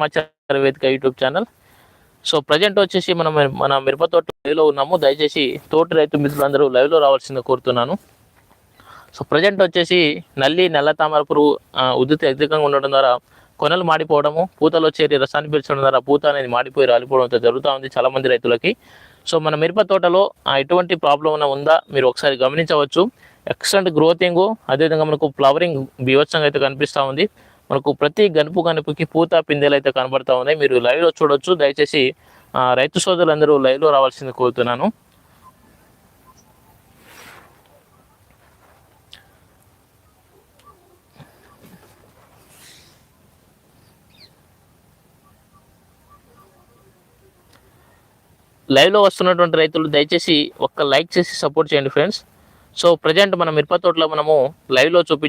సమాచార వేదిక YouTube channel. So present వచ్చేసి మనం మన మిరప తోట లైవ్లో ఉన్నాము. దయచేసి తోటి రైతు మిత్రులందరూ లైవ్లో రావాల్సింది కోరుతున్నాను. సో ప్రజెంట్ వచ్చేసి నల్లి నల్ల తామర పురుగు ఉధృతి అధికంగా ఉండడం ద్వారా కొనలు మాడిపోవడము పూతలో చేరి రసాన్ని పీల్చడం ద్వారా పూత అనేది మాడిపోయి రాలిపోవడంతో జరుగుతూ ఉంది చాలామంది రైతులకి. సో మన మిరప తోటలో ఎటువంటి ప్రాబ్లం అయినా ఉందా మీరు ఒకసారి గమనించవచ్చు. ఎక్సలెంట్ గ్రోతింగ్ అదేవిధంగా మనకు ఫ్లవరింగ్ బీభత్సంగా అయితే కనిపిస్తూ ఉంది. మనకు ప్రతి గనుపు గనుపుకి పూత పిందెలు అయితే కనబడతా ఉన్నాయి. మీరు లైవ్లో చూడొచ్చు. దయచేసి రైతు సోదరులందరూ లైవ్లో రావాల్సింది కోరుతున్నాను. లైవ్లో వస్తున్నటువంటి రైతులు దయచేసి ఒక్క లైక్ చేసి సపోర్ట్ చేయండి ఫ్రెండ్స్ సో ప్రజెంట్ మన మిరప తోటలో మనము లైవ్లో చూపి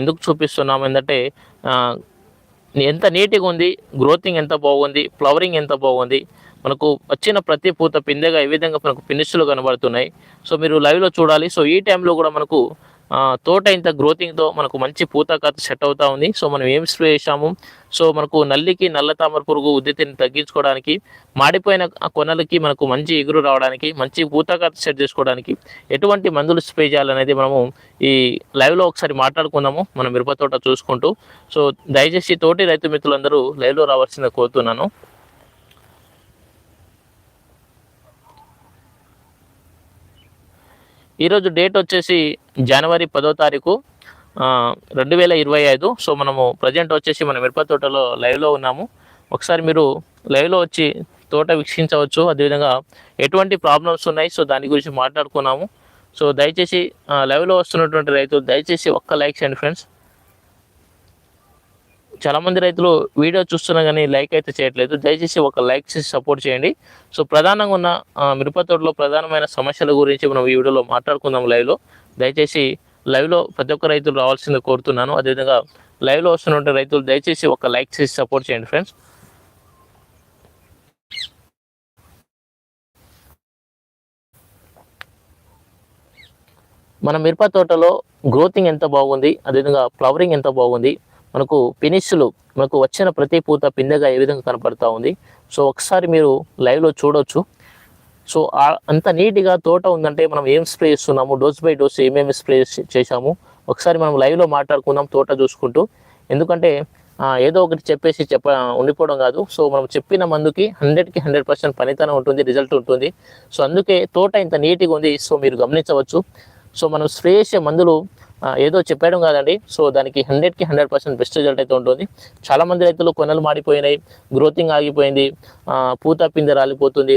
ఎందుకు చూపిస్తున్నాము? ఏంటంటే ఎంత నీట్గా ఉంది గ్రోతింగ్ ఎంత బాగుంది ఫ్లవరింగ్ ఎంత బాగుంది మనకు వచ్చిన ప్రతి పూత పిందెగా ఏ విధంగా మనకు ఫినిష్లు కనబడుతున్నాయి. సో మీరు లైవ్లో చూడాలి. సో ఈ టైంలో కూడా మనకు తోట ఇంత గ్రోతింగ్తో మనకు మంచి పూత కథ సెట్ అవుతా ఉంది. సో మనం ఏం స్ప్రే చేసాము సో మనకు నల్లికి నల్ల తామర పురుగు ఉద్దితిని తగ్గించుకోవడానికి మాడిపోయిన కొనలకి మనకు మంచి ఎగురు రావడానికి మంచి పూత కథ సెట్ చేసుకోవడానికి ఎటువంటి మందులు స్ప్రే చేయాలనేది మనము ఈ లైవ్లో ఒకసారి మాట్లాడుకుందాము. మన మిరప తోట చూసుకుంటూ. సో దయచేసి తోటి రైతు మిత్రులందరూ లైవ్లో రావాల్సిందిగా కోరుతున్నాను. ఈరోజు డేట్ వచ్చేసి జనవరి పదో తారీఖు రెండు వేల ఇరవై ఐదు. సో మనము ప్రజెంట్ వచ్చేసి మన మిరప తోటలో లైవ్లో ఉన్నాము. ఒకసారి మీరు లైవ్లో వచ్చి తోట వీక్షించవచ్చు. అదేవిధంగా ఎటువంటి ప్రాబ్లమ్స్ ఉన్నాయి సో దాని గురించి మాట్లాడుకున్నాము. సో దయచేసి లైవ్లో వస్తున్నటువంటి రైతులు దయచేసి ఒక్క లైక్ చేయండి ఫ్రెండ్స్. చాలా మంది రైతులు వీడియో చూస్తున్నా కానీ లైక్ అయితే చేయట్లేదు. దయచేసి ఒక లైక్ చేసి సపోర్ట్ చేయండి. సో ప్రధానంగా ఉన్న మిరప తోటలో ప్రధానమైన సమస్యల గురించి మనం ఈ వీడియోలో మాట్లాడుకుందాం లైవ్లో. దయచేసి లైవ్లో ప్రతి ఒక్క రైతులు రావాల్సింది కోరుతున్నాను. అదేవిధంగా లైవ్లో వస్తున్నటువంటి రైతులు దయచేసి ఒక లైక్ చేసి సపోర్ట్ చేయండి ఫ్రెండ్స్. మన మిరప తోటలో గ్రోతింగ్ ఎంత బాగుంది? అదేవిధంగా ఫ్లవరింగ్ ఎంత బాగుంది? మనకు ఫినిష్లు మనకు వచ్చిన ప్రతి పూత పిందెగా ఏ విధంగా కనపడతా ఉంది. సో ఒకసారి మీరు లైవ్లో చూడవచ్చు సో అంత నీట్గా తోట ఉందంటే మనం ఏం స్ప్రే చేస్తున్నాము? డోస్ బై డోస్ ఏమేమి స్ప్రే చేశాము? ఒకసారి మనం లైవ్లో మాట్లాడుకుందాం తోట చూసుకుంటూ. ఎందుకంటే ఏదో ఒకటి చెప్పేసి చెప్ప ఉండిపోవడం కాదు. సో మనం చెప్పిన మందుకి హండ్రెడ్కి హండ్రెడ్ పర్సెంట్ పనితనం ఉంటుంది రిజల్ట్ ఉంటుంది. సో అందుకే తోట ఇంత నీట్గా ఉంది సో మీరు గమనించవచ్చు. సో మనం స్ప్రే చేసే మందులు ఏదో చెప్పడం కాదండి. సో దానికి హండ్రెడ్కి హండ్రెడ్ పర్సెంట్ బెస్ట్ రిజల్ట్ అయితే ఉంటుంది. చాలా మంది రైతులు కొనలు మాడిపోయినాయి గ్రోతింగ్ ఆగిపోయింది పూత పిందె రాలిపోతుంది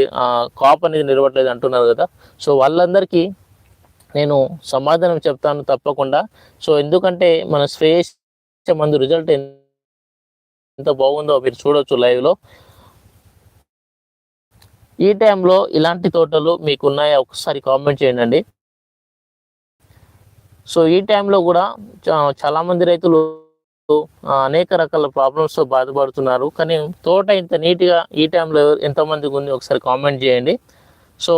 కాప్ అనేది నిలవట్లేదు అంటున్నారు కదా. సో వాళ్ళందరికీ నేను సమాధానం చెప్తాను తప్పకుండా. సో ఎందుకంటే మన శ్రేయస్ మందు రిజల్ట్ ఎంత బాగుందో మీరు చూడొచ్చు లైవ్లో ఈ టైంలో ఇలాంటి తోటలు మీకు ఉన్నాయా ఒకసారి కామెంట్ చేయండి. సో ఈ టైంలో కూడా చాలామంది చాలా మంది రైతులు అనేక రకాల ప్రాబ్లమ్స్తో బాధపడుతున్నారు. కానీ తోట ఇంత నీట్గా ఈ టైంలో ఎంతమందికి ఉంది ఒకసారి కామెంట్ చేయండి. సో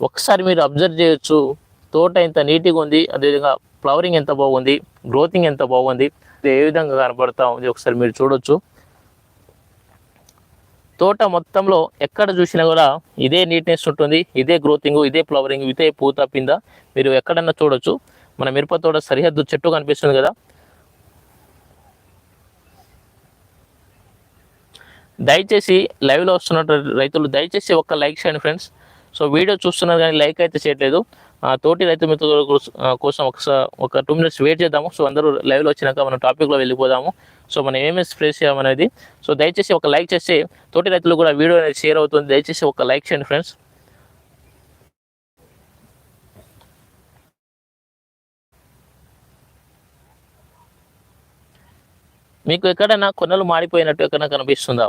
ఒకసారి మీరు అబ్జర్వ్ చేయొచ్చు తోట ఎంత నీట్గా ఉంది అదేవిధంగా ఫ్లవరింగ్ ఎంత బాగుంది గ్రోతింగ్ ఎంత బాగుంది ఇది ఏ విధంగా కనబడతా ఉంది ఒకసారి మీరు చూడొచ్చు. తోట మొత్తంలో ఎక్కడ చూసినా కూడా ఇదే నీట్నెస్ ఉంటుంది ఇదే గ్రోతింగ్ ఇదే ఫ్లవరింగ్ ఇదే పూత పింద మీరు ఎక్కడన్నా చూడొచ్చు. మన మిరపతోట సరిహద్దు చెట్టు కనిపిస్తుంది కదా? దయచేసి లైవ్లో వస్తున్న రైతులు దయచేసి ఒక్క లైక్ చేయండి ఫ్రెండ్స్. సో వీడియో చూస్తున్నారు కానీ లైక్ అయితే చేయట్లేదు. ఆ, తోటి రైతు మిత్రుల కోసం ఒకసారి ఒక టూ మినిట్స్ వెయిట్ చేద్దాము. సో అందరూ లైవ్లో వచ్చినాక మనం టాపిక్లో వెళ్ళిపోదాము. సో మనం ఏమేమి స్ప్రే చేయమనేది. సో దయచేసి ఒక లైక్ చేస్తే తోటి రైతులు కూడా వీడియో అనేది షేర్ అవుతుంది. దయచేసి ఒక లైక్ చేయండి ఫ్రెండ్స్. మీకు ఎక్కడైనా కొనలు మాడిపోయినట్టు ఎక్కడైనా కనిపిస్తుందా?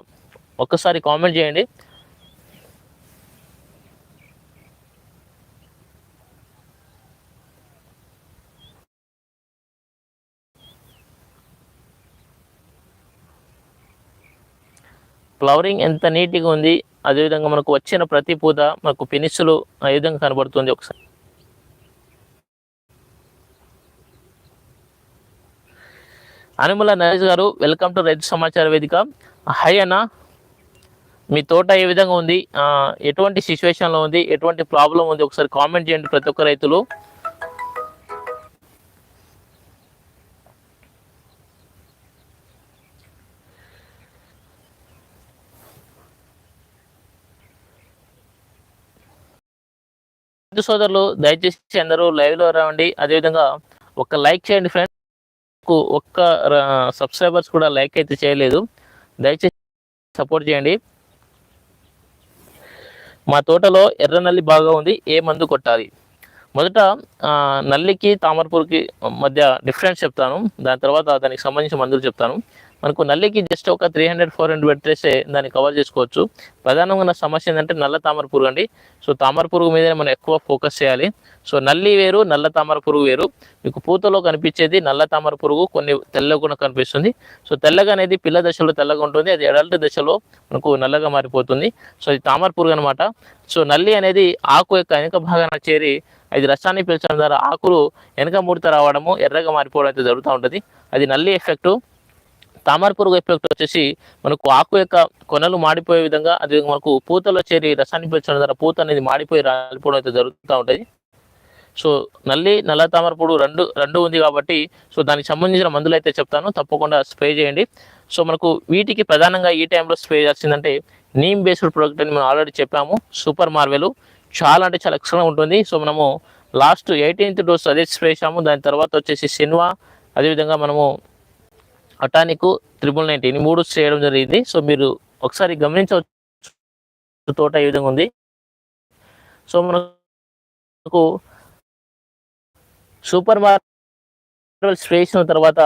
ఒక్కసారి కామెంట్ చేయండి. ఫ్లవరింగ్ ఎంత నీట్గా ఉంది అదేవిధంగా మనకు వచ్చిన ప్రతి పూత మనకు ఫినిష్లు ఏ విధంగా కనబడుతుంది ఒకసారి. అనుమల నరేష్ గారు వెల్కమ్ టు రైతు సమాచార వేదిక. హై అన్న మీ తోట ఏ విధంగా ఉంది? ఎటువంటి సిచ్యువేషన్లో ఉంది? ఎటువంటి ప్రాబ్లం ఉంది? ఒకసారి కామెంట్ చేయండి ప్రతి ఒక్క రైతులు. రైతు సోదరులు దయచేసి అందరూ లైవ్లో రావండి. అదేవిధంగా ఒక లైక్ చేయండి ఫ్రెండ్స్ ఒక్క సబ్స్క్రైబర్స్ కూడా లైక్ అయితే చేయలేదు. దయచేసి సపోర్ట్ చేయండి. మా తోటలో ఎర్ర నల్లి బాగా ఉంది ఏ మందు కొట్టాలి? మొదట నల్లికి తామరపూర్కి మధ్య డిఫరెన్స్ చెప్తాను. దాని తర్వాత దానికి సంబంధించిన మందులు చెప్తాను. మనకు నల్లికి జస్ట్ ఒక త్రీ హండ్రెడ్ ఫోర్ హండ్రెడ్ పెట్టేస్తే దాన్ని కవర్ చేసుకోవచ్చు. ప్రధానంగా ఉన్న సమస్య ఏంటంటే నల్ల తామర పురుగు అండి. సో తామర పురుగు మీదనే మనం ఎక్కువ ఫోకస్ చేయాలి. సో నల్లి వేరు నల్ల తామర పురుగు వేరు. మీకు పూతలో కనిపించేది నల్ల తామర పురుగు కొన్ని తెల్లగా కూడా కనిపిస్తుంది. సో తెల్లగా అనేది పిల్ల దశలో తెల్లగా ఉంటుంది. అది అడల్ట్ దశలో మనకు నల్లగా మారిపోతుంది. సో ఇది తామర పురుగు అనమాట సో నల్లి అనేది ఆకు యొక్క వెనుక భాగాన చేరి అది రసాన్ని పీల్చడం ద్వారా ఆకులు వెనక ముడత రావడము ఎర్రగా మారిపోవడం అయితే జరుగుతూ ఉంటుంది. అది నల్లి ఎఫెక్టు తామర పురుగు ఎఫెక్ట్ వచ్చేసి మనకు ఆకు యొక్క కొనలు మాడిపోయే విధంగా అది మనకు పూతలో చేరి రసాన్ని పీల్చడం ద్వారా పూత అనేది మాడిపోయి రాలిపోవడం అయితే జరుగుతూ ఉంటుంది. సో నల్లి నల్ల తామర పురుగు రెండు రెండు ఉంది కాబట్టి సో దానికి సంబంధించిన మందులు అయితే చెప్తాను. తప్పకుండా స్ప్రే చేయండి. సో మనకు వీటికి ప్రధానంగా ఈ టైంలో స్ప్రే చేయాల్సిందంటే నీమ్ బేస్డ్ ప్రోడక్ట్ అని మనం ఆల్రెడీ చెప్పాము. సూపర్ మార్వెలు చాలా అంటే చాలా ఎక్స్ట్రా ఉంటుంది. సో మనము లాస్ట్ ఎయిటీన్త్ డోస్ అదే స్ప్రే చేసాము దాని తర్వాత వచ్చేసి సినిమా అదేవిధంగా మనము అటానిక్ త్రిబుల్ నైన్టీన్ మూడు చేయడం జరిగింది. సో మీరు ఒకసారి గమనించవచ్చు తోట ఏ విధంగా ఉంది. సో మనకు సూపర్ మార్కెట్ స్ప్రే చేసిన తర్వాత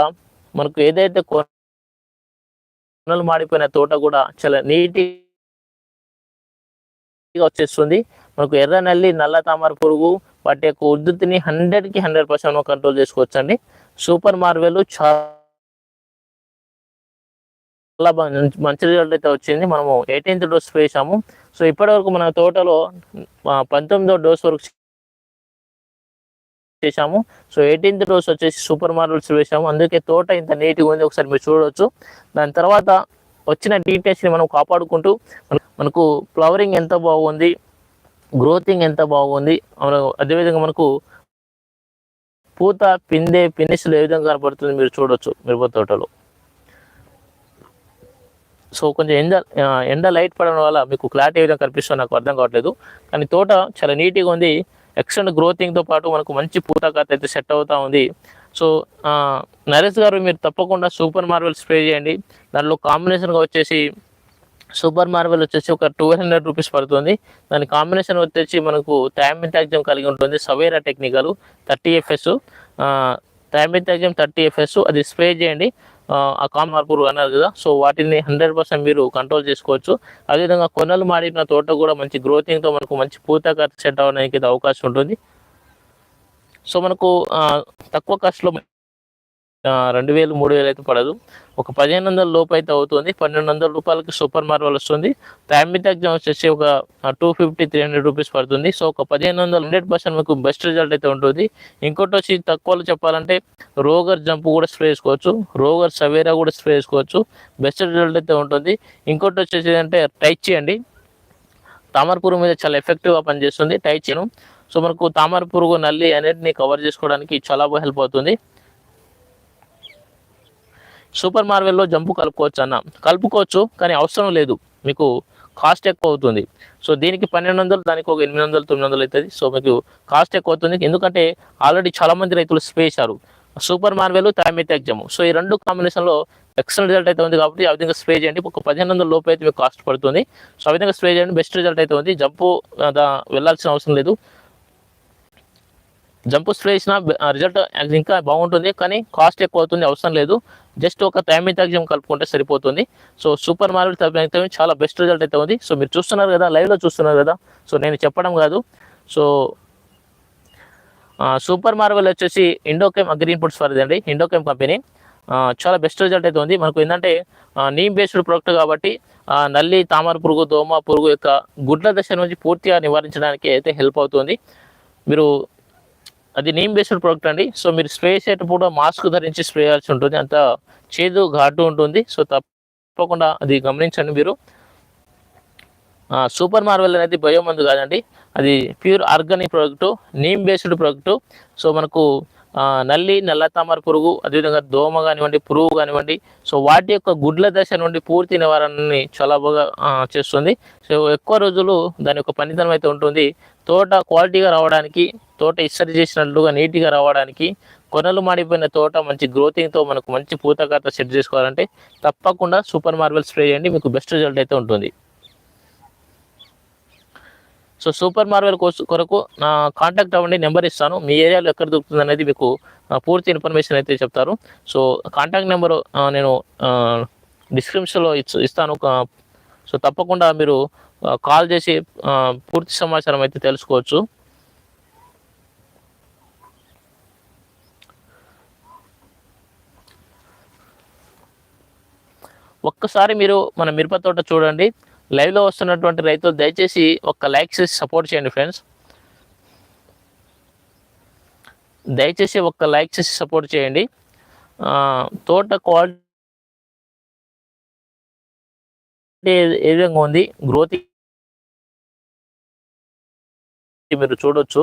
మనకు ఏదైతే కొనలు మాడిపోయిన తోట కూడా చాలా నీట్గా వచ్చేస్తుంది. మనకు ఎర్ర నల్లి నల్ల తామర పురుగు వాటి యొక్క ఉద్ధృతిని హండ్రెడ్కి హండ్రెడ్ పర్సెంట్ కంట్రోల్ చేసుకోవచ్చండి. సూపర్ మార్వెల్ చాలా చాలా మంచి- రిజల్ట్ అయితే వచ్చింది. మనము ఎయిటీన్త్ డోస్ వేసాము సో ఇప్పటివరకు మన తోటలో పంతొమ్మిదో డోస్ వరకు చేసాము సో ఎయిటీన్త్ డోస్ వచ్చేసి సూపర్ మార్వెల్స్ వేసాము అందుకే తోట ఇంత నీట్గా ఉంది. ఒకసారి మీరు చూడవచ్చు దాని తర్వాత వచ్చిన డీటెయిల్స్ని మనం కాపాడుకుంటూ మనకు ఫ్లవరింగ్ ఎంత బాగుంది గ్రోతింగ్ ఎంత బాగుంది అదేవిధంగా మనకు పూత పిందె ఫినిష్లు ఏ విధంగా కనపడుతుంది మీరు చూడొచ్చు. మిరప తోటలో. సో కొంచెం ఎండ ఎండ లైట్ పడడం వల్ల మీకు క్లారిటీ విధంగా కనిపిస్తుంది నాకు అర్థం కావట్లేదు. కానీ తోట చాలా నీట్గా ఉంది. ఎక్స్టెండ్ గ్రోతింగ్తో పాటు మనకు మంచి పూత అయితే సెట్ అవుతూ ఉంది. సో నరేష్ గారు మీరు తప్పకుండా సూపర్ మార్వెల్ స్ప్రే చేయండి. దానిలో కాంబినేషన్గా వచ్చేసి సూపర్ మార్వెల్ వచ్చేసి ఒక టూ హండ్రెడ్ రూపీస్ పడుతుంది. దాని కాంబినేషన్ వచ్చేసి మనకు థైమిటాక్జమ్ కలిగి ఉంటుంది. Savera technical thirty FS thiamethoxam thirty FS అది స్ప్రే చేయండి. ఆ, కామ్ మార్పురు అన్నారు కదా. సో వాటిని హండ్రెడ్ పర్సెంట్ మీరు కంట్రోల్ చేసుకోవచ్చు. అదేవిధంగా కొనలు మాడిన తోట కూడా మంచి గ్రోతింగ్తో మనకు మంచి పూత సెట్ అవ్వడానికి అవకాశం ఉంటుంది. సో మనకు తక్కువ ఖర్చులో రెండు వేలు మూడు వేలు అయితే పడదు. ఒక పదిహేను వందల లోపు అయితే అవుతుంది. పన్నెండు వందల రూపాయలకి సూపర్ మార్వల్ వస్తుంది. థాంబిటాక్జమ్ వచ్చేసి ఒక two fifty three hundred rupees పడుతుంది. సో ఒక పదిహేను వందలు హండ్రెడ్ పర్సెంట్ మీకు బెస్ట్ రిజల్ట్ అయితే ఉంటుంది. ఇంకోటి వచ్చి తక్కువలో చెప్పాలంటే రోగర్ జంప్ కూడా స్ప్రే చేసుకోవచ్చు. రోగర్ సవేరా కూడా స్ప్రే చేసుకోవచ్చు. బెస్ట్ రిజల్ట్ అయితే ఉంటుంది. ఇంకోటి వచ్చేసి అంటే టైట్ చేయండి తామర పురుగు మీద చాలా ఎఫెక్టివ్గా పనిచేస్తుంది టైట్ చేయను సో మనకు తామర పురుగు నల్లి అన్నిటిని కవర్ చేసుకోవడానికి చాలా బాగా హెల్ప్ అవుతుంది. సూపర్ మార్వెల్లో జంపు కలుపుకోవచ్చు అన్న. కలుపుకోవచ్చు కానీ అవసరం లేదు. మీకు కాస్ట్ ఎక్కువ అవుతుంది. సో దీనికి పన్నెండు వందలు దానికి ఒక ఎనిమిది వందలు తొమ్మిది వందలు అవుతుంది. సో మీకు కాస్ట్ ఎక్కువ అవుతుంది. ఎందుకంటే ఆల్రెడీ చాలామంది రైతులు స్ప్రే చేశారు. సూపర్ మార్వెల్ థామిటాక్జమ్ సో ఈ రెండు కాంబినేషన్లో ఎక్సలెంట్ రిజల్ట్ అయితే ఉంది కాబట్టి ఆ విధంగా స్ప్రే చేయండి. ఒక పదిహేను వందల లోపు అయితే మీకు కాస్ట్ పడుతుంది. సో ఆ విధంగా స్ప్రే చేయండి. బెస్ట్ రిజల్ట్ అయితే ఉంది. జంపు వెళ్ళాల్సిన అవసరం లేదు. జంప్ స్ప్రే చేసిన రిజల్ట్ ఇంకా బాగుంటుంది. కానీ కాస్ట్ ఎక్కువ అవుతుంది. అవసరం లేదు. జస్ట్ ఒక థైమితాగ్జం కలుపుకుంటే సరిపోతుంది. సో సూపర్ మార్వెల్ థైమితాగ్జం చాలా బెస్ట్ రిజల్ట్ అయితే ఉంది. సో మీరు చూస్తున్నారు కదా లైవ్లో చూస్తున్నారు కదా. సో నేను చెప్పడం కాదు. సో సూపర్ మార్వెల్ వచ్చేసి ఇండోకెమ్ అగ్రి ఇన్పుట్స్ వారిది అండి. ఇండోకెమ్ కంపెనీ చాలా బెస్ట్ రిజల్ట్ అయితే ఉంది. మనకు ఏంటంటే నీమ్ బేస్డ్ ప్రోడక్ట్ కాబట్టి నల్లి తామర పురుగు దోమ పురుగు యొక్క గుడ్ల దశ నుంచి పూర్తిగా నివారించడానికి అయితే హెల్ప్ అవుతుంది. మీరు అది నీమ్ బేస్డ్ ప్రోడక్ట్ అండి. సో మీరు స్ప్రే చేసేటప్పుడు మాస్క్ ధరించి స్ప్రే చేయాల్సి ఉంటుంది. అంత చేదు ఘాటు ఉంటుంది. సో తప్పకుండా అది గమనించండి మీరు. సూపర్ మార్వెల్ అనేది బయో మందు కాదండి. అది pure organic product neem based product so మనకు నల్లి నల్ల తామర పురుగు అదేవిధంగా దోమ కానివ్వండి పురుగు కానివ్వండి. సో వాటి యొక్క గుడ్ల దశ నుండి పూర్తి నివారణని చాలా బాగా చేస్తుంది. సో ఎక్కువ రోజులు దాని యొక్క పనితనం అయితే ఉంటుంది. తోట క్వాలిటీగా రావడానికి తోట ఇస్తరి చేసినట్లుగా నీట్గా రావడానికి కొనలు మాడిపోయిన తోట మంచి గ్రోతింగ్తో మనకు మంచి పూతకాత సెట్ చేసుకోవాలంటే తప్పకుండా సూపర్ మార్వెల్ స్ప్రే చేయండి మీకు బెస్ట్ రిజల్ట్ అయితే ఉంటుంది. సో సూపర్ మార్వెల్ కోసం కొరకు నా కాంటాక్ట్ అవ్వండి నెంబర్ ఇస్తాను. మీ ఏరియాలో ఎక్కడ దొరుకుతుంది అనేది మీకు పూర్తి ఇన్ఫర్మేషన్ అయితే చెప్తారు. సో కాంటాక్ట్ నెంబరు నేను డిస్క్రిప్షన్లో ఇస్తాను. సో తప్పకుండా మీరు కాల్ చేసి పూర్తి సమాచారం అయితే తెలుసుకోవచ్చు. ఒక్కసారి మీరు మన మిరప తోట చూడండి. లైవ్లో వస్తున్నటువంటి రైతులు దయచేసి ఒక్క లైక్ చేసి సపోర్ట్ చేయండి ఫ్రెండ్స్. దయచేసి ఒక్క లైక్ చేసి సపోర్ట్ చేయండి. తోట క్వాలిటీ ఏ- ఏ విధంగా ఉంది? గ్రోత్ మీరు చూడొచ్చు.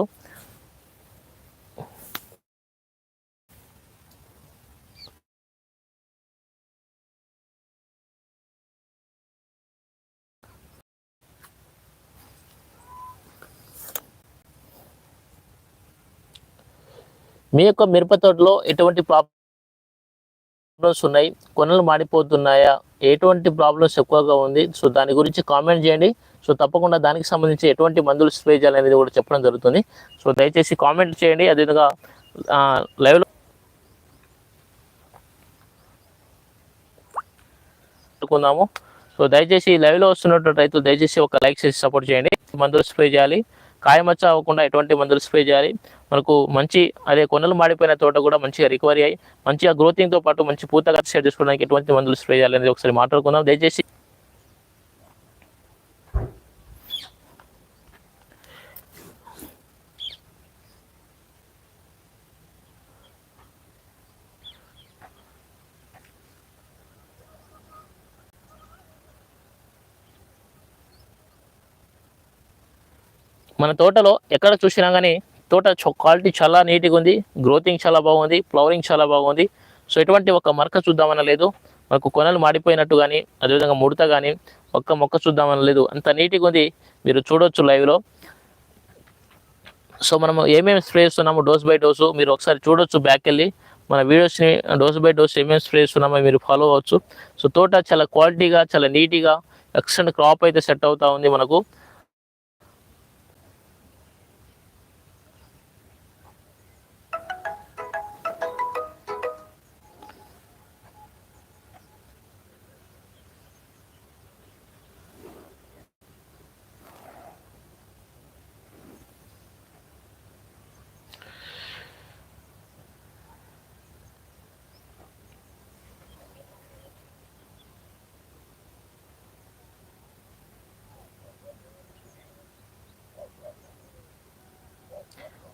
మీ యొక్క మిరప తోటలో ఎటువంటి ప్రాబ్లమ్స్ ఉన్నాయి కొనలు మాడిపోతున్నాయా ఎటువంటి ప్రాబ్లమ్స్ ఎక్కువగా ఉంది? సో దాని గురించి కామెంట్ చేయండి. సో తప్పకుండా దానికి సంబంధించి ఎటువంటి మందులు స్ప్రే చేయాలి అనేది కూడా చెప్పడం జరుగుతుంది. సో దయచేసి కామెంట్ చేయండి. అదేవిధంగా లైవ్లో అనుకుందాము సో దయచేసి లైవ్లో వస్తున్నటువంటి రైతులు దయచేసి ఒక లైక్ చేసి సపోర్ట్ చేయండి. మందులు స్ప్రే చేయాలి. కాయమచ్చ అవ్వకుండా ఎటువంటి మందులు స్ప్రే చేయాలి. మనకు మంచి అదే కొనలు మాడిపోయిన తోట కూడా మంచిగా రికవరీ అయ్యి మంచిగా గ్రోతింగ్తో పాటు మంచి పూతగా సెట్ చేసుకోవడానికి ఎటువంటి మందులు స్ప్రే చేయాలి అనేది ఒకసారి మాట్లాడుకుందాం. దయచేసి మన తోటలో ఎక్కడ చూసినా కానీ తోట క్వాలిటీ చాలా నీట్గా ఉంది గ్రోతింగ్ చాలా బాగుంది ఫ్లవరింగ్ చాలా బాగుంది. సో ఎటువంటి ఒక మరక చూద్దామని లేదు. మనకు కొనలు మాడిపోయినట్టు కానీ అదేవిధంగా ముడత కానీ ఒక్క మొక్క చూద్దామని లేదు. అంత నీట్గా ఉంది మీరు చూడొచ్చు లైవ్లో. సో మనం ఏమేమి స్ప్రే చేస్తున్నాము డోస్ బై డోసు మీరు ఒకసారి చూడొచ్చు బ్యాక్ వెళ్ళి మన వీడియోస్ని డోస్ బై డోస్ ఏమేమి స్ప్రే చేస్తున్నామో మీరు ఫాలో అవ్వచ్చు. సో తోట చాలా క్వాలిటీగా చాలా నీట్గా ఎక్సలెంట్ క్రాప్ అయితే సెట్ అవుతూ ఉంది మనకు.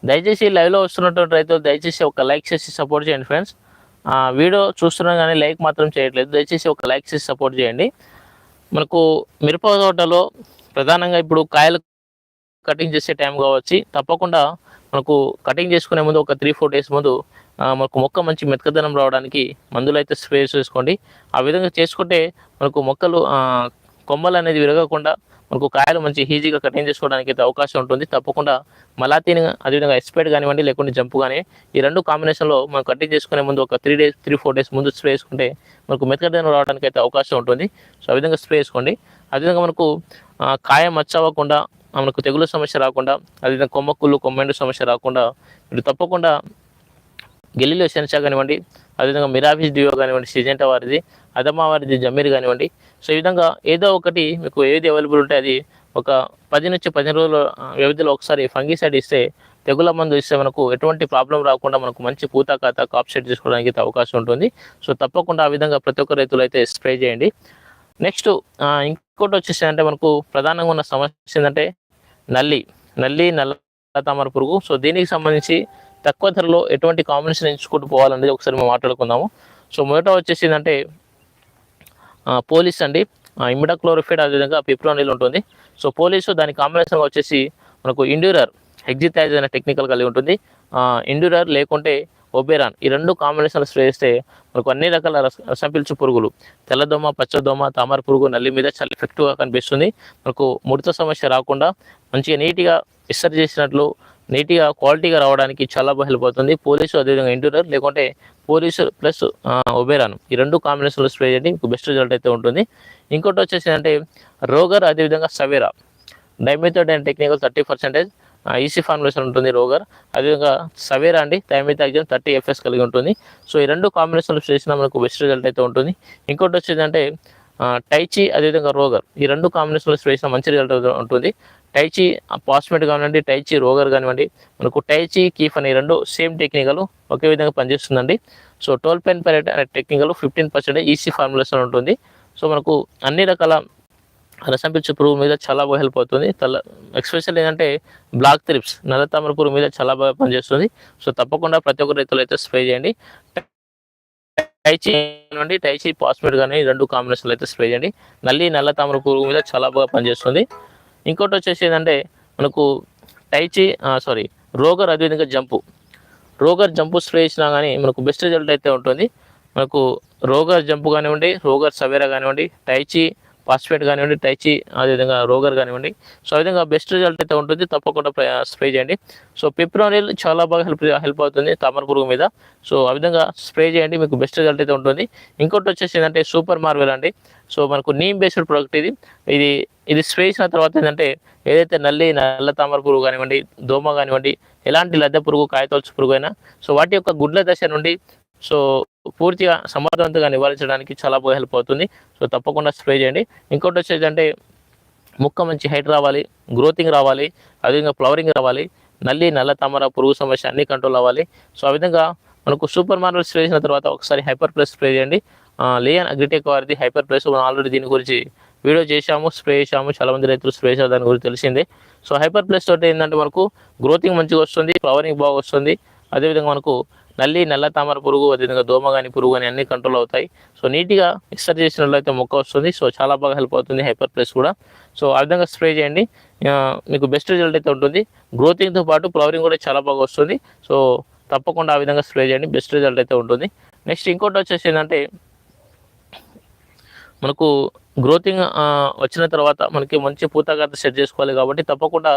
దయచేసి లైవ్లో వస్తున్నటువంటి రైతులు దయచేసి ఒక లైక్ చేసి సపోర్ట్ చేయండి ఫ్రెండ్స్ ఆ వీడియో చూస్తున్నాం కానీ లైక్ మాత్రం చేయట్లేదు. దయచేసి ఒక లైక్ చేసి సపోర్ట్ చేయండి. మనకు మిరప తోటలో ప్రధానంగా ఇప్పుడు కాయలు కటింగ్ చేసే టైం కావచ్చు. తప్పకుండా మనకు కటింగ్ చేసుకునే ముందు ఒక త్రీ ఫోర్ డేస్ ముందు మనకు మొక్క మంచి మెతకదనం రావడానికి మందులు అయితే స్ప్రే చేసుకోండి. ఆ విధంగా చేసుకుంటే మనకు మొక్కలు కొమ్మలు అనేది విరగకుండా మనకు కాయలు మంచి ఈజీగా కటింగ్ చేసుకోవడానికి అయితే అవకాశం ఉంటుంది. తప్పకుండా మలాతీని అదేవిధంగా ఎస్పైడ్ కానివ్వండి లేకుంటే జంపు కానీ ఈ రెండు కాంబినేషన్లో మనం కటింగ్ చేసుకునే ముందు ఒక three days three four days ముందు స్ప్రే చేసుకుంటే మనకు మెతకదనం రావడానికి అయితే అవకాశం ఉంటుంది. సో ఆ విధంగా స్ప్రే చేసుకోండి అదేవిధంగా మనకు కాయ మచ్చ అవ్వకుండా మనకు తెగులు సమస్య రాకుండా అదేవిధంగా కొమ్మక్కులు కొమ్మెండు సమస్య రాకుండా మీరు తప్పకుండా గెలిలో సెన్సా కానివ్వండి అదేవిధంగా మిరాఫిస్ డియో కానివ్వండి సిజెంటా వారిది అదమా వారిది జమీర్ కానివ్వండి. సో ఈ విధంగా ఏదో ఒకటి మీకు ఏది అవైలబుల్ ఉంటే అది ఒక పది నుంచి పదిహేను రోజుల వ్యవధిలో ఒకసారి ఫంగిసైడ్ ఇస్తే తెగుల మందు ఇస్తే మనకు ఎటువంటి ప్రాబ్లం రాకుండా మనకు మంచి పూత కాత కాప్ సెట్ చేసుకోవడానికి అవకాశం ఉంటుంది. సో తప్పకుండా ఆ విధంగా ప్రతి ఒక్క రైతులు అయితే స్ప్రే చేయండి. నెక్స్ట్ ఇంకోటి వచ్చేసి అంటే మనకు ప్రధానంగా ఉన్న సమస్య ఏంటంటే నల్లి నల్లి నల్ల తామర పురుగు. సో దీనికి సంబంధించి తక్కువ ధరలో ఎటువంటి కాంబినేషన్ ఎంచుకుంటూ పోవాలనేది ఒకసారి మేము మాట్లాడుకుందాము. సో మొదట వచ్చేసి ఏంటంటే పోలీస్ అండి. ఇమిడాక్లోరిఫైడ్ అదేవిధంగా పిప్రోనిల్ ఉంటుంది. సో పోలీసు దాని కాంబినేషన్గా వచ్చేసి మనకు ఇండ్యూరర్ ఎగ్జిటైజ్ అనే టెక్నికల్ కలిగి ఉంటుంది. ఇండ్యూరర్ లేకుంటే ఒబేరాన్ ఈ రెండు కాంబినేషన్లు స్ప్రే చేస్తే మనకు అన్ని రకాల రసం పీల్చు పురుగులు తెల్లదోమ పచ్చదోమ తామర పురుగు నల్లి మీద చాలా ఎఫెక్టివ్గా కనిపిస్తుంది. మనకు ముడత సమస్య రాకుండా మంచిగా నీట్గా ఇస్తర్ చేసినట్లు నీట్గా క్వాలిటీగా రావడానికి చాలా బాగా హెల్ప్ అవుతుంది పోలీసు అదేవిధంగా ఇంటూరియర్ లేకుంటే పోలీసు ప్లస్ ఒబేరాను. ఈ రెండు కాంబినేషన్లో స్ప్రే చేయండి మీకు బెస్ట్ రిజల్ట్ అయితే ఉంటుంది. ఇంకోటి వచ్చేసి అంటే రోగర్ అదేవిధంగా Savera. Dimethoate and technical thirty percentage. EC formulation ఉంటుంది రోగర్. అదేవిధంగా సవేరా అండి థైమిథాగ్జన్ థర్టీ ఎఫ్ఎస్ కలిగి ఉంటుంది. సో ఈ రెండు కాంబినేషన్లు చేసినా మనకు బెస్ట్ రిజల్ట్ అయితే ఉంటుంది. ఇంకోటి వచ్చేది అంటే టైచి అదేవిధంగా రోగర్. ఈ రెండు కాంబినేషన్లు చేసిన మంచి రిజల్ట్ ఉంటుంది. టైచి పాస్మేట్ కానివ్వండి టైచి రోగర్ కానివ్వండి మనకు టైచి కీఫ్ అనే రెండు సేమ్ టెక్నికలు ఒకే విధంగా పనిచేస్తుందండి. సో టోల్ పెన్ పెరెట్ అనే technical fifteen percent EC formulation ఉంటుంది. సో మనకు అన్ని రకాల రసం పురుగు మీద చాలా బాగా హెల్ప్ అవుతుంది. తల ఎక్స్పెషల్ ఏంటంటే బ్లాక్ త్రిప్స్ నల్ల తామర పురుగు మీద చాలా బాగా పనిచేస్తుంది. సో తప్పకుండా ప్రతి ఒక్క రైతులు అయితే స్ప్రే చేయండి. టైచి కానివ్వండి టైచి పాస్మేట్ కానీ రెండు కాంబినేషన్లు అయితే స్ప్రే చేయండి. నల్లి నల్ల తామర పురుగు మీద చాలా బాగా పనిచేస్తుంది. ఇంకోటి వచ్చేసి ఏంటంటే మనకు టైచి సారీ రోగర్ అదేవిధంగా జంపు. రోగర్ జంపు స్ప్రే చేసినా కానీ మనకు బెస్ట్ రిజల్ట్ అయితే ఉంటుంది. మనకు రోగర్ జంపు కానివ్వండి రోగర్ సవేరా కానివ్వండి టైచి ఫాస్ఫేట్ కానివ్వండి టైచి అదేవిధంగా రోగర్ కానివ్వండి. సో ఆ విధంగా బెస్ట్ రిజల్ట్ అయితే ఉంటుంది. తప్పకుండా స్ప్రే చేయండి. సో పిప్రోనిల్ చాలా బాగా హెల్ప్ హెల్ప్ అవుతుంది తామర పురుగు మీద. సో ఆ విధంగా స్ప్రే చేయండి మీకు బెస్ట్ రిజల్ట్ అయితే ఉంటుంది. ఇంకోటి వచ్చేసి ఏంటంటే సూపర్ మార్వెల్ అండి. సో మనకు నీమ్ బేస్డ్ ప్రోడక్ట్ ఇది. ఇది ఇది స్ప్రే చేసిన తర్వాత ఏంటంటే ఏదైతే నల్లి నల్ల తామర పురుగు కానివ్వండి దోమ కానివ్వండి ఎలాంటి లద్దె పురుగు కాయతొలచు పురుగు అయినా సో వాటి యొక్క గుడ్ల దశ నుండి సో పూర్తిగా సమర్థవంతంగా నివారించడానికి చాలా బాగా హెల్ప్ అవుతుంది. సో తప్పకుండా స్ప్రే చేయండి. ఇంకోటి వచ్చేది అంటే ముక్క మంచి హైట్ రావాలి గ్రోతింగ్ రావాలి అదేవిధంగా ఫ్లవరింగ్ రావాలి నల్లి నల్ల తామర పురుగు సమస్య అన్ని కంట్రోల్ అవ్వాలి. సో ఆ విధంగా మనకు సూపర్ మార్వెల్ స్ప్రే చేసిన తర్వాత ఒకసారి హైపర్ ప్లస్ స్ప్రే చేయండి లేయన్ అగ్రిటెక్ వారిది హైపర్ ప్లస్ మనం ఆల్రెడీ దీని గురించి వీడియో చేశాము స్ప్రే చేశాము. చాలా మంది రైతులు స్ప్రే చేశారు దాని గురించి తెలిసిందే. సో హైపర్ ప్లస్ తోటి ఏంటంటే మనకు గ్రోతింగ్ మంచిగా వస్తుంది ఫ్లవరింగ్ బాగా వస్తుంది. అదేవిధంగా మనకు నల్లి నల్ల తామర పురుగు అదేవిధంగా దోమ కానీ పురుగు కానీ అన్ని కంట్రోల్ అవుతాయి. సో నీట్గా ఇస్తర్ చేసినట్లయితే మొక్క వస్తుంది. సో చాలా బాగా హెల్ప్ అవుతుంది హైపర్ ప్లస్ కూడా. సో ఆ విధంగా స్ప్రే చేయండి. మీకు బెస్ట్ రిజల్ట్ అయితే ఉంటుంది. గ్రోతింగ్తో పాటు ఫ్లవరింగ్ కూడా చాలా బాగా వస్తుంది. సో తప్పకుండా ఆ విధంగా స్ప్రే చేయండి. బెస్ట్ రిజల్ట్ అయితే ఉంటుంది. నెక్స్ట్ ఇంకోటి వచ్చేసి ఏంటంటే మనకు గ్రోతింగ్ వచ్చిన తర్వాత మనకి మంచి పూతగాత సెట్ చేసుకోవాలి కాబట్టి తప్పకుండా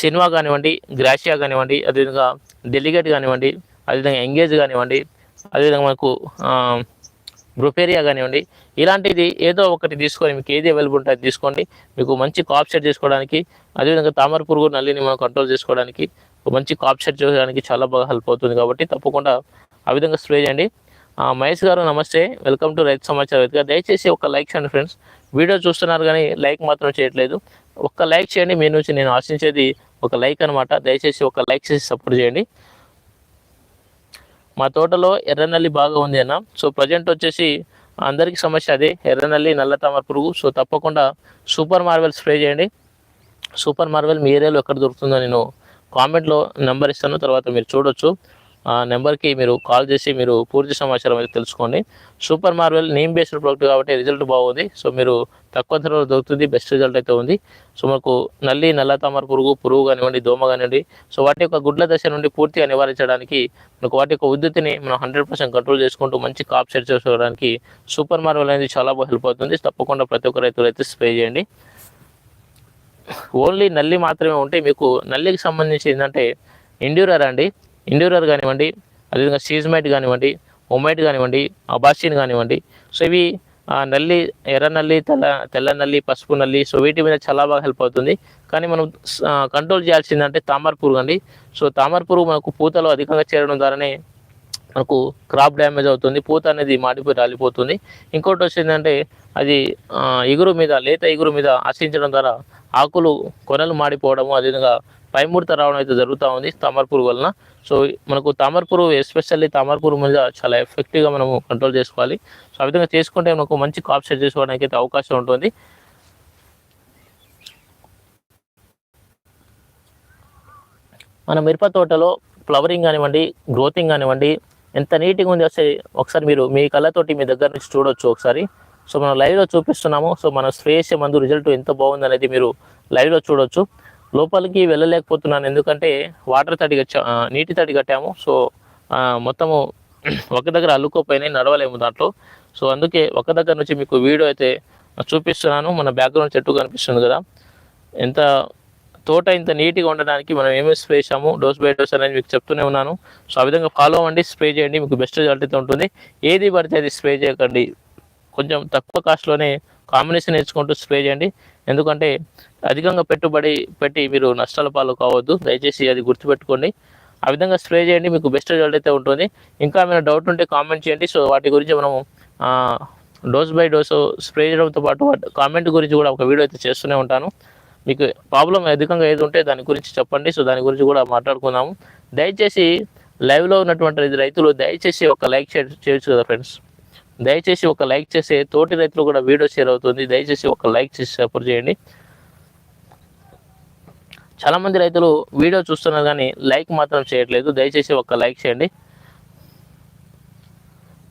సినిమా కానివ్వండి గ్రాషియా కానివ్వండి అదేవిధంగా డెలిగేట్ కానివ్వండి అదేవిధంగా ఎంగేజ్ కానివ్వండి అదేవిధంగా మనకు బ్రూపేరియా కానివ్వండి ఇలాంటిది ఏదో ఒకటి తీసుకొని మీకు ఏది అవైలబుల్ ఉంటే అది తీసుకోండి. మీకు మంచి కాప్ సెట్ చేసుకోవడానికి అదేవిధంగా తామర పురుగు నల్లిని మనం కంట్రోల్ చేసుకోవడానికి మంచి కాప్ సెట్ చేయడానికి చాలా బాగా హెల్ప్ అవుతుంది కాబట్టి తప్పకుండా ఆ విధంగా స్ప్రే చేయండి. మహేష్ గారు నమస్తే వెల్కమ్ టు రైతు సమాచారం వేదిక దయచేసి ఒక లైక్ చేయండి ఫ్రెండ్స్ వీడియో చూస్తున్నారు కానీ లైక్ మాత్రం చేయట్లేదు. ఒక్క లైక్ చేయండి. మీ నుంచి నేను ఆశించేది ఒక లైక్ అనమాట దయచేసి ఒక లైక్ చేసి సపోర్ట్ చేయండి. మా తోటలో ఎర్రనల్లి బాగా ఉంది అన్న. సో ప్రజెంట్ వచ్చేసి అందరికీ సమస్య అదే. ఎర్రనల్లి నల్ల తామర పురుగు. సో తప్పకుండా సూపర్ మార్వెల్ స్ప్రే చేయండి. సూపర్ మార్వెల్ మీ ఏరియాలో ఎక్కడ దొరుకుతుందో నేను కామెంట్లో నెంబర్ ఇస్తాను. తర్వాత మీరు చూడొచ్చు. నెంబర్కి మీరు కాల్ చేసి మీరు పూర్తి సమాచారం అయితే తెలుసుకోండి. Super marvel neem based product కాబట్టి రిజల్ట్ బాగుంది. సో మీరు తక్కువ ధరలో దొరుకుతుంది బెస్ట్ రిజల్ట్ అయితే ఉంది. సో మనకు నల్లి నల్ల తామర పురుగు పురుగు కానివ్వండి దోమ కానివ్వండి సో వాటి యొక్క గుడ్ల దశ నుండి పూర్తిగా నివారించడానికి మనకు వాటి యొక్క ఉద్ధృతిని మనం హండ్రెడ్ పర్సెంట్ కంట్రోల్ చేసుకుంటూ మంచి కాప్ సెట్ చేసుకోవడానికి సూపర్ మార్వెల్ అనేది చాలా బాగా హెల్ప్ అవుతుంది. తప్పకుండా ప్రతి ఒక్క రైతులు అయితే స్ప్రే చేయండి. ఓన్లీ నల్లి మాత్రమే ఉంటే మీకు నల్లికి సంబంధించి ఏంటంటే ఇండ్యూరర్ అండి ఇండ్యూరర్ కానివ్వండి అదేవిధంగా సీజ్మైట్ కానివ్వండి ఒమైట్ కానివ్వండి అబాసిన్ కానివ్వండి. సో ఇవి ఆ, నల్లి ఎర్ర నల్లి తెల్ల తెల్ల నల్లి పసుపు నల్లి సో వీటి మీద చాలా బాగా హెల్ప్ అవుతుంది. కానీ మనం కంట్రోల్ చేయాల్సిందంటే తామర పురుగు అండి. సో తామర పురుగు మనకు పూతలో అధికంగా చేరడం ద్వారానే మనకు క్రాప్ డ్యామేజ్ అవుతుంది పూత అనేది మాడిపోయి రాలిపోతుంది. ఇంకోటి వచ్చిందంటే అది ఎగురు ఇగురు మీద లేత ఇగురు మీద ఆశించడం ద్వారా ఆకులు కొనలు మాడిపోవడము అదేవిధంగా పైముడత రావడం అయితే జరుగుతూ ఉంది తామర పురుగు వలన. సో మనకు తామరపురు ఎస్పెషల్లీ తామరపురు మీద చాలా ఎఫెక్టివ్గా మనము కంట్రోల్ చేసుకోవాలి. సో ఆ విధంగా చేసుకుంటే మనకు మంచి కాప్ సెట్ చేసుకోవడానికి అయితే అవకాశం ఉంటుంది. మన మిరప తోటలో ఫ్లవరింగ్ కానివ్వండి గ్రోతింగ్ కానివ్వండి ఎంత నీట్గా ఉంది వస్తే ఒకసారి మీరు మీ కళ్ళతోటి మీ దగ్గర నుంచి చూడొచ్చు ఒకసారి. సో మనం లైవ్లో చూపిస్తున్నాము. సో మనం స్ప్రే చేసే మందు రిజల్ట్ ఎంత బాగుంది అనేది మీరు లైవ్లో చూడొచ్చు. లోపలికి వెళ్ళలేకపోతున్నాను. ఎందుకంటే వాటర్ తడి నీటి తడి కట్టాము. సో మొత్తము ఒక దగ్గర అల్లుకోపోయినాయి. నడవలేము దాంట్లో. సో అందుకే ఒక దగ్గర నుంచి మీకు వీడియో అయితే చూపిస్తున్నాను. మన బ్యాక్గ్రౌండ్ చెట్టు కనిపిస్తుంది కదా. ఎంత తోట ఇంత నీట్గా ఉండడానికి మనం ఏమేమి స్ప్రే చేసాము డోస్ బై డోస్ అనేది మీకు చెప్తూనే ఉన్నాను. సో ఆ విధంగా ఫాలో అవ్వండి స్ప్రే చేయండి. మీకు బెస్ట్ రిజల్ట్ అయితే ఉంటుంది. ఏది పడితే అది స్ప్రే చేయకండి. కొంచెం తక్కువ కాస్ట్లోనే కాంబినేషన్ నేర్చుకుంటూ స్ప్రే చేయండి. ఎందుకంటే అధికంగా పెట్టుబడి పెట్టి మీరు నష్టాల పాలు కావద్దు. దయచేసి అది గుర్తుపెట్టుకోండి. ఆ విధంగా స్ప్రే చేయండి. మీకు బెస్ట్ రిజల్ట్ అయితే ఉంటుంది. ఇంకా ఏమైనా డౌట్ ఉంటే కామెంట్ చేయండి. సో వాటి గురించి మనము డోస్ బై డోస్ స్ప్రే చేయడంతో పాటు కామెంట్ గురించి కూడా ఒక వీడియో అయితే చేస్తూనే ఉంటాను. మీకు ప్రాబ్లం అధికంగా ఏది ఉంటే దాని గురించి చెప్పండి. సో దాని గురించి కూడా మాట్లాడుకుందాము. దయచేసి లైవ్లో ఉన్నటువంటి రైతులు దయచేసి ఒక లైక్ చేయొచ్చు కదా ఫ్రెండ్స్. దయచేసి ఒక లైక్ చేసే తోటి రైతులు కూడా వీడియో షేర్ అవుతుంది. దయచేసి ఒక లైక్ చేసి సపోర్ట్ చేయండి. చాలామంది రైతులు వీడియో చూస్తున్నారు కానీ లైక్ మాత్రం చేయట్లేదు. దయచేసి ఒక లైక్ చేయండి.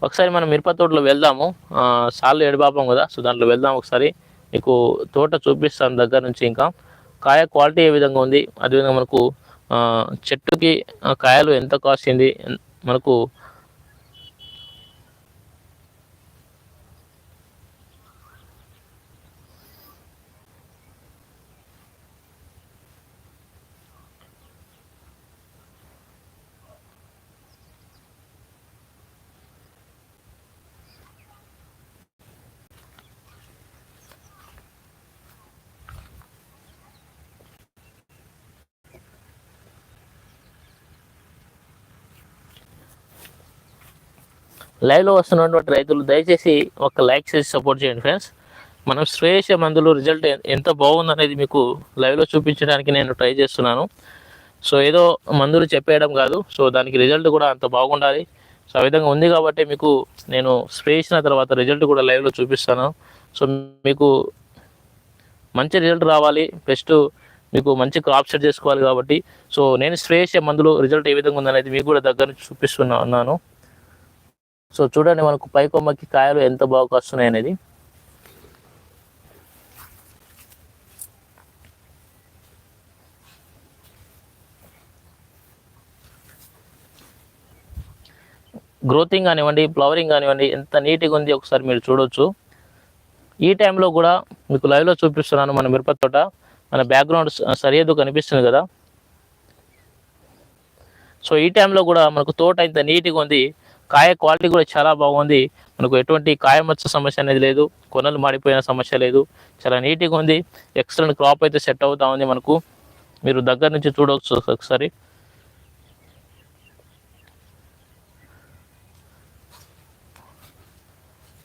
ఒకసారి మనం మిరప తోటలో వెళ్దాము. ఆ, సార్లు ఎడబాపం కదా సో దాంట్లో వెళ్దాం ఒకసారి. మీకు తోట చూపిస్తాను దగ్గర నుంచి ఇంకా. కాయ క్వాలిటీ ఏ విధంగా ఉంది? అదేవిధంగా మనకు చెట్టుకి కాయలు ఎంత కాసింది మనకు లైవ్లో వస్తున్నటువంటి రైతులు దయచేసి ఒక లైక్ చేసి సపోర్ట్ చేయండి ఫ్రెండ్స్ మనం స్ప్రే మందులు రిజల్ట్ ఎంత బాగుంది అనేది మీకు లైవ్లో చూపించడానికి నేను ట్రై చేస్తున్నాను. సో ఏదో మందులు చెప్పేయడం కాదు. సో దానికి రిజల్ట్ కూడా అంత బాగుండాలి. సో ఆ విధంగా ఉంది కాబట్టి మీకు నేను స్ప్రే చేసిన తర్వాత రిజల్ట్ కూడా లైవ్లో చూపిస్తాను. సో మీకు మంచి రిజల్ట్ రావాలి. బెస్ట్ మీకు మంచి క్రాప్ సెట్ చేసుకోవాలి కాబట్టి. సో నేను స్ప్రే చేసే మందులు రిజల్ట్ ఏ విధంగా ఉందనేది మీకు కూడా దగ్గర నుంచి చూపిస్తున్నా ఉన్నాను. సో చూడండి మనకు పై కొమ్మకి కాయలు ఎంత బాగా వస్తున్నాయి అనేది. గ్రోతింగ్ కానివ్వండి ఫ్లవరింగ్ కానివ్వండి ఎంత నీట్గా ఉంది ఒకసారి మీరు చూడొచ్చు. ఈ టైంలో కూడా మీకు లైవ్లో చూపిస్తున్నాను మన మిరప తోట. మన బ్యాక్గ్రౌండ్ సరిహద్దు కనిపిస్తుంది కదా. సో ఈ టైంలో కూడా మనకు తోట ఇంత నీట్గా ఉంది. కాయ క్వాలిటీ కూడా చాలా బాగుంది. మనకు ఎటువంటి కాయమచ్చ సమస్య అనేది లేదు. కొనలు మాడిపోయిన సమస్య లేదు. చాలా నీట్గా ఉంది. ఎక్సలెంట్ క్రాప్ అయితే సెట్ అవుతా ఉంది మనకు. మీరు దగ్గర నుంచి చూడవచ్చు ఒకసారి.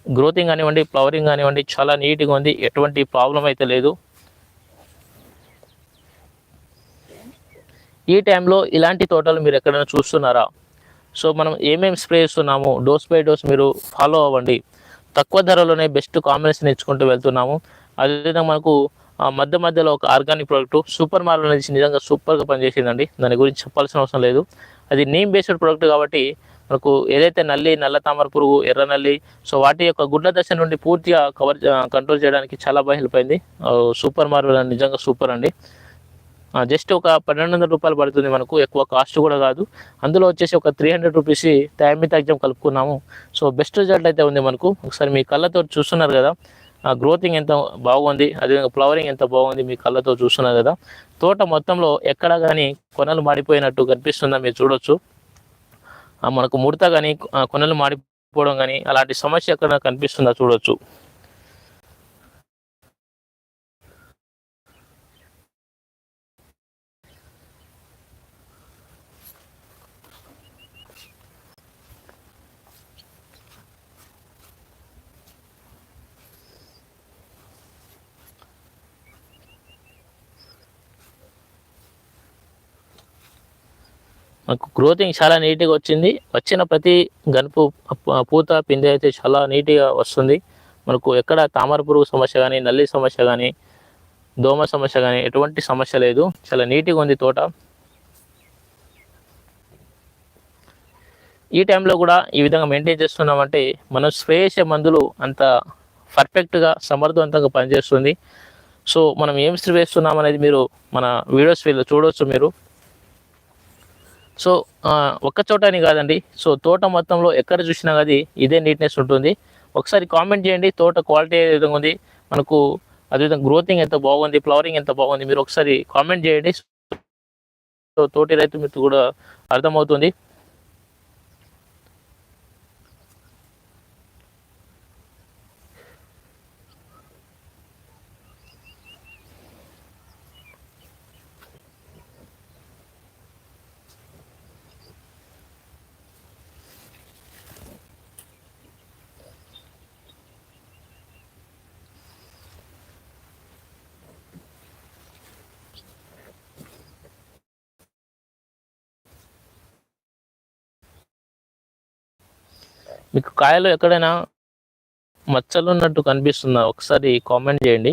గ్రోతింగ్ కానివ్వండి ఫ్లవరింగ్ కానివ్వండి చాలా నీట్గా ఉంది. ఎటువంటి ప్రాబ్లం అయితే లేదు. ఈ టైంలో ఇలాంటి తోటలు మీరు ఎక్కడైనా చూస్తున్నారా? సో మనం ఏమేమి స్ప్రే చేస్తున్నాము డోస్ బై డోస్ మీరు ఫాలో అవ్వండి. తక్కువ ధరలోనే బెస్ట్ కాంబినేషన్ ఇచ్చుకుంటూ వెళ్తున్నాము. అదేవిధంగా మనకు మధ్య మధ్యలో ఒక ఆర్గానిక్ ప్రోడక్ట్ సూపర్ మాల్ అనేది నిజంగా సూపర్గా పనిచేసిందండి. దాని గురించి చెప్పాల్సిన అవసరం లేదు. అది నీమ్ బేస్డ్ ప్రోడక్ట్ కాబట్టి మనకు ఏదైతే నల్లి నల్ల తామర పురుగు ఎర్ర నల్లి సో వాటి యొక్క గుడ్ల దశ నుండి పూర్తిగా కవర్ కంట్రోల్ చేయడానికి చాలా బాగా హెల్ప్ అయింది. సూపర్ మార్వెల్ అని నిజంగా సూపర్ అండి. జస్ట్ ఒక పన్నెండు వందల రూపాయలు పడుతుంది మనకు ఎక్కువ కాస్ట్ కూడా కాదు. అందులో వచ్చేసి ఒక త్రీ హండ్రెడ్ రూపీస్ టైమి తగ్గం కలుపుకున్నాము. సో బెస్ట్ రిజల్ట్ అయితే ఉంది మనకు. ఒకసారి మీ కళ్ళతో చూస్తున్నారు కదా గ్రోతింగ్ ఎంత బాగుంది అదేవిధంగా ఫ్లవరింగ్ ఎంత బాగుంది మీ కళ్ళతో చూస్తున్నారు కదా. తోట మొత్తంలో ఎక్కడ కానీ కొనలు మాడిపోయినట్టు కనిపిస్తుందా మీరు చూడొచ్చు. మనకు ముడత కానీ కొనలు మాడిపోవడం కానీ అలాంటి సమస్య ఎక్కడ కనిపిస్తుందా చూడొచ్చు. మనకు గ్రోతింగ్ చాలా నీట్గా వచ్చింది. వచ్చిన ప్రతి గనుపు పూత పిందె అయితే చాలా నీట్గా వస్తుంది. మనకు ఎక్కడ తామర పురుగు సమస్య కానీ నల్లి సమస్య కానీ దోమ సమస్య కానీ ఎటువంటి సమస్య లేదు. చాలా నీట్గా ఉంది తోట. ఈ టైంలో కూడా ఈ విధంగా మెయింటైన్ చేస్తున్నామంటే మనం స్ప్రే చేసే మందులు అంత పర్ఫెక్ట్గా సమర్థవంతంగా పనిచేస్తుంది. సో మనం ఏం స్ప్రే వేస్తున్నాం అనేది మీరు మన వీడియోస్ చూడవచ్చు మీరు. సో ఒక్క చోట అని కాదండి. సో తోట మొత్తంలో ఎక్కడ చూసినా అది ఇదే నీట్నెస్ ఉంటుంది. ఒకసారి కామెంట్ చేయండి తోట క్వాలిటీ ఏ విధంగా ఉంది మనకు అదేవిధంగా గ్రోతింగ్ ఎంత బాగుంది ఫ్లవరింగ్ ఎంత బాగుంది మీరు ఒకసారి కామెంట్ చేయండి. సో తోటి రైతు మీకు కూడా అర్థమవుతుంది. మీకు కాయలో ఎక్కడైనా మచ్చలు ఉన్నట్టు కనిపిస్తుందా ఒకసారి కామెంట్ చేయండి.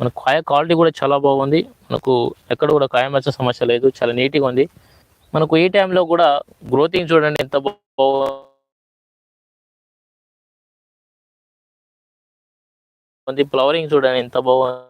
మన కాయ క్వాలిటీ కూడా చాలా బాగుంది. మనకు ఎక్కడ కూడా కాయ మచ్చ సమస్య లేదు చాలా నీట్గా ఉంది. మనకు ఈ టైంలో కూడా గ్రోతింగ్ చూడండి ఎంత బాగుంది. ఫ్లవరింగ్ చూడండి ఎంత బాగుంది.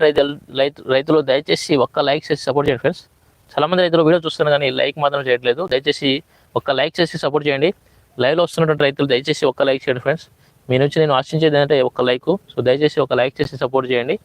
రైతు రైతులు దయచేసి ఒక్క లైక్ చేసి సపోర్ట్ చేయండి ఫ్రెండ్స్ చాలా మంది రైతులు వీడియో చూస్తున్నారు కానీ లైక్ మాత్రం చేయట్లేదు. దయచేసి ఒక్క లైక్ చేసి సపోర్ట్ చేయండి. లైవ్లో వస్తున్నటువంటి రైతులు దయచేసి ఒక్క లైక్ చేయండి ఫ్రెండ్స్ మీ నుంచి నేను ఆశించేది ఏంటంటే ఒక లైక్ సో దయచేసి ఒక లైక్ చేసి సపోర్ట్ చేయండి.